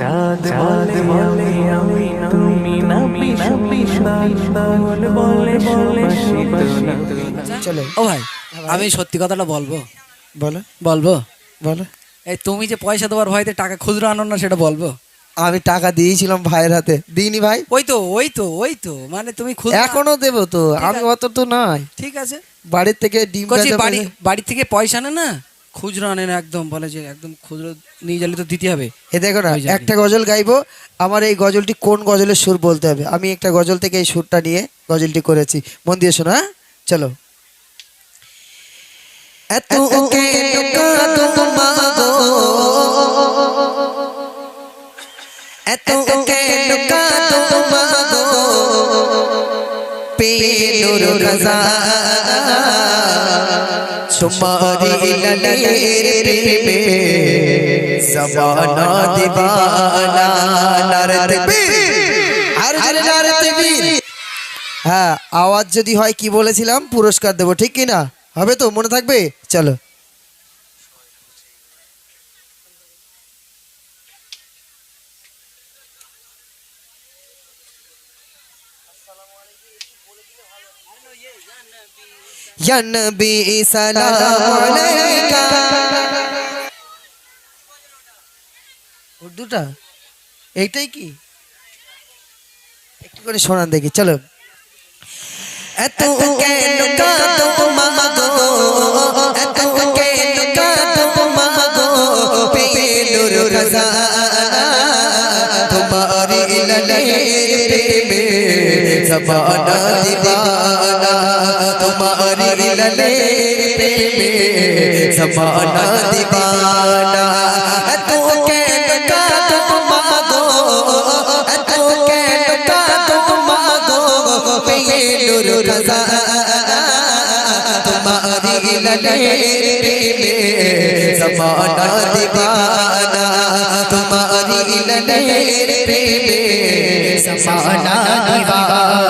চাঁদ বলে বলে আমি তুমি না বলে বলে বলে চলো। ও ভাই আমি সত্যি কথাটা বলব। বলো। বলব? বলো। এই তুমি যে পয়সা দেওয়ার ভয়তে টাকা খুচরো আনো না সেটা বলব? আমি টাকা দিয়েছিলাম ভাইয়ের হাতে। দিইনি ভাই। ওই তো ওই তো ওই তো। মানে তুমি খুচরো এখনও দেবো তো আমি অত তো নাই ঠিক আছে। বাড়ির থেকে ডিম বাড়ি বাড়ি থেকে পয়সা আনে না? খুচরো আনে না একদম বলে যে একদম খুচরো নিয়ে গেলে তো দিতে হবে। এ দেখো না একটা গজল গাইবো আমার এই গজলটি কোন গজলের সুর বলতে হবে? আমি একটা গজল থেকে এই সুরটা নিয়ে গজলটি করেছি। মন দিয়ে শোনো হ্যাঁ? চলো। এত এত রাজা লালের প্রেমে জমানা দিবানা নারদ আর জানে নারদ হ্যাঁ আওয়াজ যদি হয় কি বলেছিলাম পুরস্কার দেবো ঠিক কি না হবে তো মনে থাকবে চলো আলাইকা উর্দুটা এইটাই কি? একটু করে শোনান দেখি চলো। এত কেন জবানা দিবানা তোমারি লালের প্রেমে জবানা দিবানা এত কেন কাঁদো মাগো এত কেন কাঁদো মাগো পেলোর খাজানা তোমারি লালের প্রেমে জবানা দিবানা তোমারি লালের প্রেমে জবানা দিবানা কবরে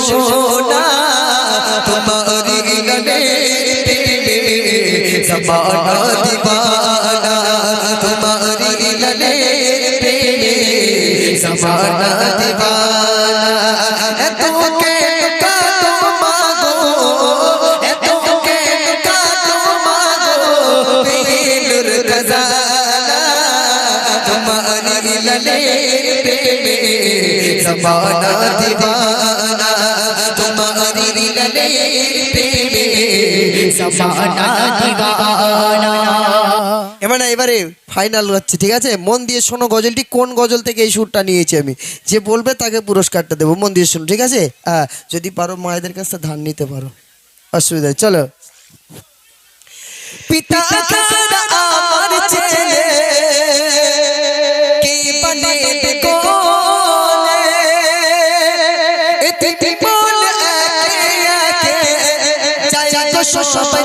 সোনা তোমারি গলে প্রেমে জবানা দিবানা তোমারি গলে প্রেমে জবানা দিবানা এত কেন কাঁদো এবার না এবারে ফাইনাল হচ্ছে ঠিক আছে? মন দিয়ে শোনো গজলটি কোন গজল থেকে এই সুরটা নিয়েছি আমি? যে বলবে তাকে পুরস্কারটা দেবো মন দিয়ে শোনো ঠিক আছে? হ্যাঁ যদি পারো মায়েদের কাছ থেকে ধান নিতে পারো। অসুবিধা চলো। পিতা সবাই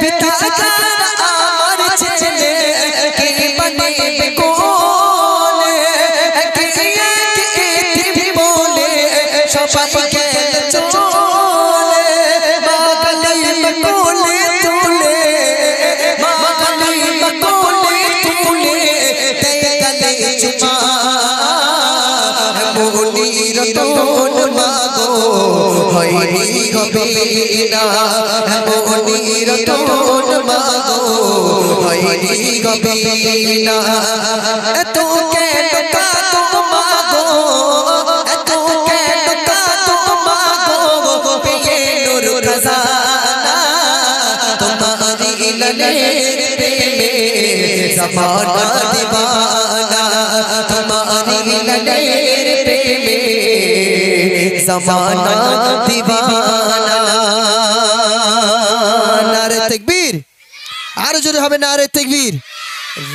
পিতা হয়নি হবে না মনির তোন মাগো। হয়নি হবে না এত কেন কাতো মাগো? এত কেন কাতো মাগো? পেয়ে নূর খজানা, তোমারি লালের প্রেমে। জমানা দিবানা জমানা নারে তাকবীর আরও জোরে হবে না আরে তেকবীর।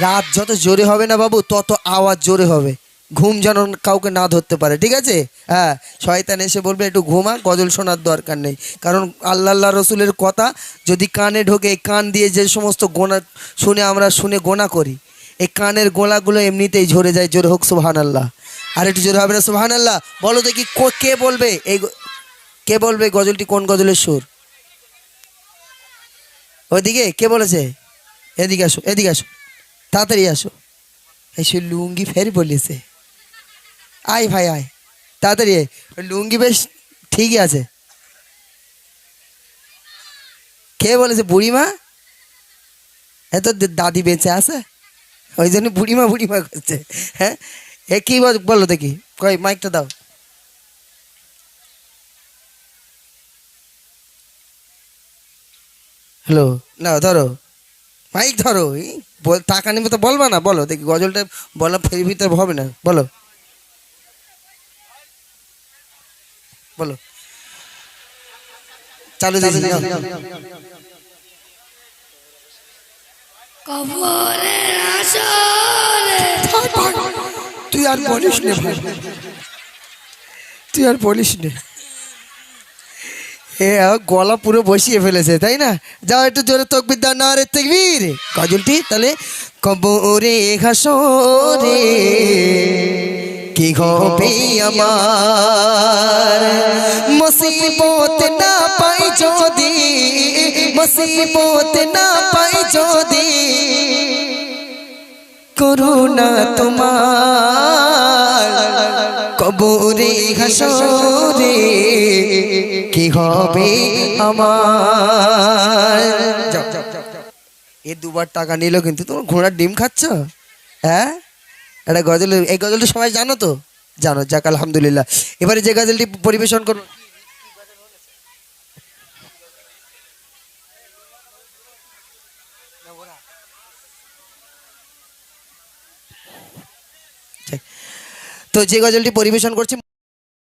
রাত যত জোরে হবে না বাবু তত আওয়াজ জোরে হবে। ঘুম যেন কাউকে না ধরতে পারে ঠিক আছে? হ্যাঁ শয়তান এসে বলবে একটু ঘুমা গজল শোনার দরকার নেই। কারণ আল্লাহ আল্লাহ রসুলের কথা যদি কানে ঢোকে কান দিয়ে যে সমস্ত গোনা শুনে আমরা শুনে গোনা করি এই কানের গোলাগুলো এমনিতেই ঝরে যায় জোরে হোক সুবহান আল্লাহ আর একটু জোরে হবে না সুবহান আল্লাহ বলো দেখি কে বলবে এই কে বলবে গজলটি কোন গজলের সুর? ওইদিকে কে বলেছে? এদিকে আসো এদিকে আসো। তাড়াতাড়ি আসো। এসে লুঙ্গি ফের বলেছে। আয় ভাই, আয়। তাড়াতাড়ি লুঙ্গি বেশ ঠিকই আছে। কে বলেছে, বুড়িমা? এত দাদি বেঁচে আছে। ওই জন্য বুড়িমা বুড়িমা করছে। হ্যাঁ? এ কি বল- বলো দেখি। কই মাইকটা দাও। হ্যালো না ধরো। মাইক ধরো এই টাকা নেবে তো বলবা না বলো। দেখি গজলটা বলা ফের ভিতরে হবে না বলো। বলো। চালু। কবরের আসরে। তুই আর বলিস নে ভাই। তুই আর বলিস নে। এ গলা পুরো বসিয়ে ফেলেছে, তাই না? যাও একটু জোরে তকবির দাও না রে তকবির। গজলটি তাহলে কবরে ঘাসরে কি হবে আমার? মুসিবত না পাই যদি, মুসিবত না পাই যদি করুণা তোমার। কবরে হাসরে কি হবে আমার। এ দুবার টাকা নিল কিন্তু তোমার ঘোড়ার ডিম খাচ্ছ? হ্যাঁ? এটা গজল, এই গজলটা সবাই জানো তো? জানো, যাক, আলহামদুলিল্লাহ। এবারে যে গজলটি পরিবেশন করব তো যে গজলটি পরিবেশন করছি